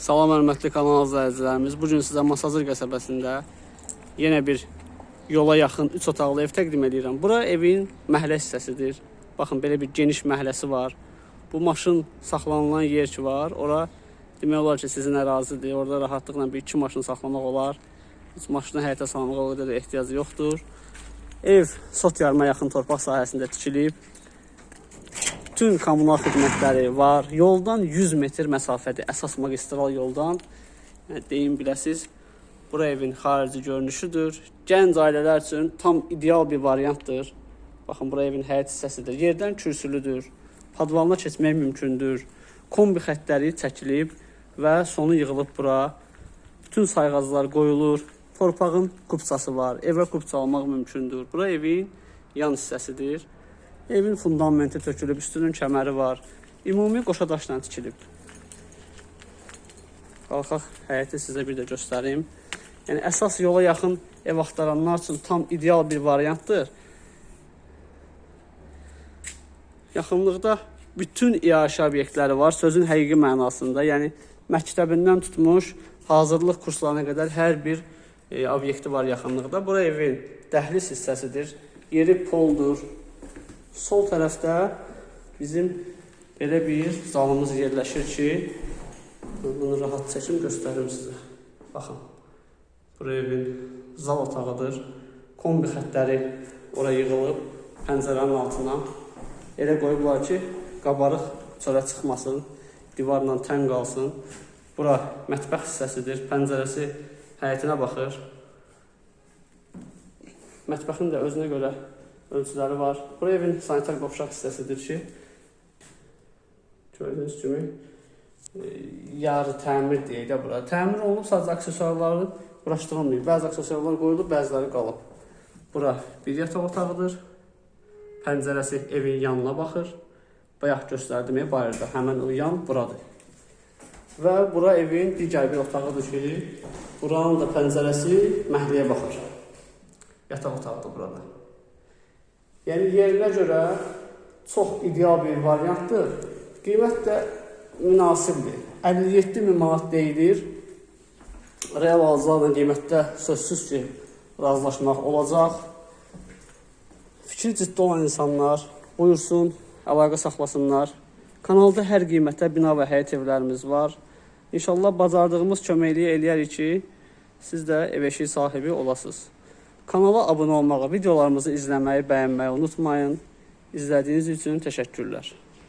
Salam hörmətli kanal izləyicilərimiz. Bu gün sizə Masazır qəsəbəsində yenə bir yola yaxın 3 otaqlı ev təqdim edirəm. Bura evin məhəllə hissəsidir. Baxın belə bir geniş məhəlləsi var. Bu maşın saxlanılan yer ki var, ora demək olar ki sizin ərazidir. Orada rahatlıqla bir iki maşın saxlamaq olar. Heç maşını həyətə salmağa o qədər də ehtiyac yoxdur. Ev sot yarıma yaxın torpaq sahəsində tikilib. Bütün kommunal xidmətləri var. Yoldan 100 metr məsafədir. Əsas magistral yoldan. Yəni deyim biləsiz. Bura evin xarici görünüşüdür. Gənc ailələr üçün tam ideal bir variantdır. Baxın bura evin həyət hissəsidir. Yerdən kürsülüdür. Padvalına keçmək mümkündür. Kombi xəttləri çəkilib və sonu yığılıb bura. Bütün sayğaclar qoyulur. Torpağın kupçası var. Evə kupça almaq mümkündür. Bura evin yan hissəsidir. Evin fundamenti tökülüb, üstünün kəməri var. Ümumi qoşa daşla tikilib. Qalxaq həyəti sizə bir də göstərim. Yəni əsas yola yaxın ev axtaranlar üçün tam ideal bir variantdır. Yaxınlıqda bütün iaşə obyektləri var, sözün həqiqi mənasında. Yəni məktəbindən tutmuş hazırlıq kurslarına qədər hər bir e, obyekti var yaxınlıqda. Bura evin dəhliz hissəsidir. Yeri poldur. Sol tərəfdə bizim belə bir zalımız yerləşir ki, bunu rahat çəkim göstərim sizə. Baxın. Bura evin zal otağıdır. Kombi xəttləri ora yığılıb pəncərənin altına. Elə qoyublar ki, qabarıq çölə çıxmasın, divarla tən qalsın. Bura mətbəx hissəsidir. Pəncərəsi həyətinə baxır. Mətbəxin də özünə görə ölçüləri var. Bura evin sanitar qovşaq hissəsidir ki, gördüyünüz kimi e, yarı təmir deyək də bura. Təmir olunub sadəcə aksesuarları quraşdırılmayıb. Bəzi aksesuarlar qoyulub, bəziləri qalıb. Bura bir yataq otağıdır. Pəncərəsi evin yanına baxır. Bayaq göstərdim bayırda. Həmin o yan buradır. Və bura evin digər bir otağıdır ki, buranın da pəncərəsi məhəlləyə baxır. Yataq otağıdır burada. Yəni yerinə görə çox ideal bir variantdır. Qiymət də münasibdir. 57 min manat deyilir. Real alıcılarla qiymətdə sözsüz ki, razılaşmaq olacaq. Fikri ciddi olan insanlar buyursun, əlaqə saxlasınlar. Kanalda hər qiymətə bina və həyət evlərimiz var. İnşallah bacardığımız köməkliyi eləyərik ki, siz də ev eşiyi sahibi olasınız. Kanala abunə olmağı, videolarımızı izləməyi, bəyənməyi unutmayın. İzlədiyiniz üçün təşəkkürlər.